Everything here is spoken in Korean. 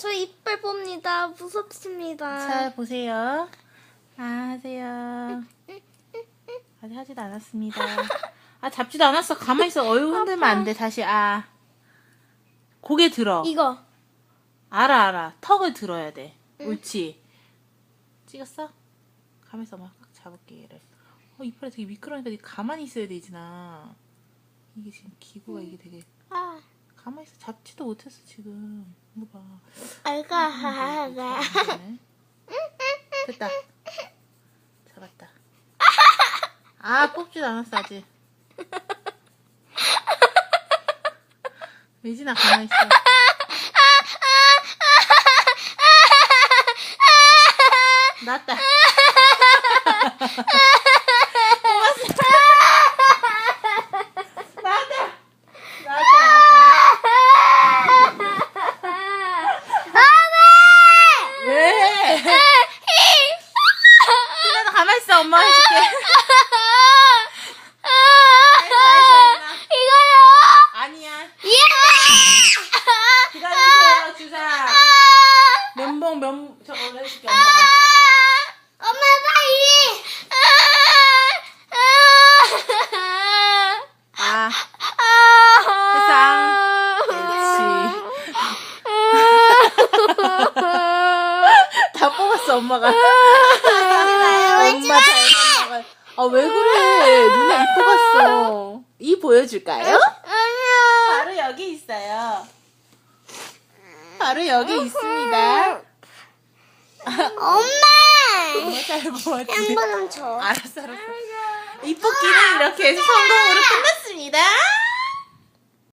저 이빨 봅니다. 무섭습니다. 자, 보세요. 아, 하세요. 아직 하지도 않았습니다. 아, 잡지도 않았어. 가만히 있어. 어유 흔들면 안 돼. 다시, 아. 고개 들어. 이거. 알아, 알아. 턱을 들어야 돼. 옳지. 찍었어? 가만히 있어. 막 잡을게, 얘를. 어, 이빨이 되게 미끄러우니까 가만히 있어야 되지나. 이게 지금 기구가 이게 되게. 아, 가만히 있어. 잡지도 못했어, 지금. 이거 봐. 알가. 네. 됐다. 잡았다. 아, 뽑지도 않았어, 아직. 예진아, 가만히 있어. 나왔다. 있어. 엄마가 해줄게. 이거요. 아니야. 예. 기다리세요, 주사. 면봉, 면, 저거 해줄게, 엄마가. 엄마 빨리. 아, 다 뽑았어, 엄마가. 엄마 잘 먹어. 아, 왜 그래? 누나 이 뽑았어. 이 보여줄까요? 바로 여기 있어요. 바로 여기 있습니다. 엄마. 엄마 잘 보았지? 줘. 알았어, 알았어. 이 뽑기는 이렇게 해서 성공으로 끝났습니다.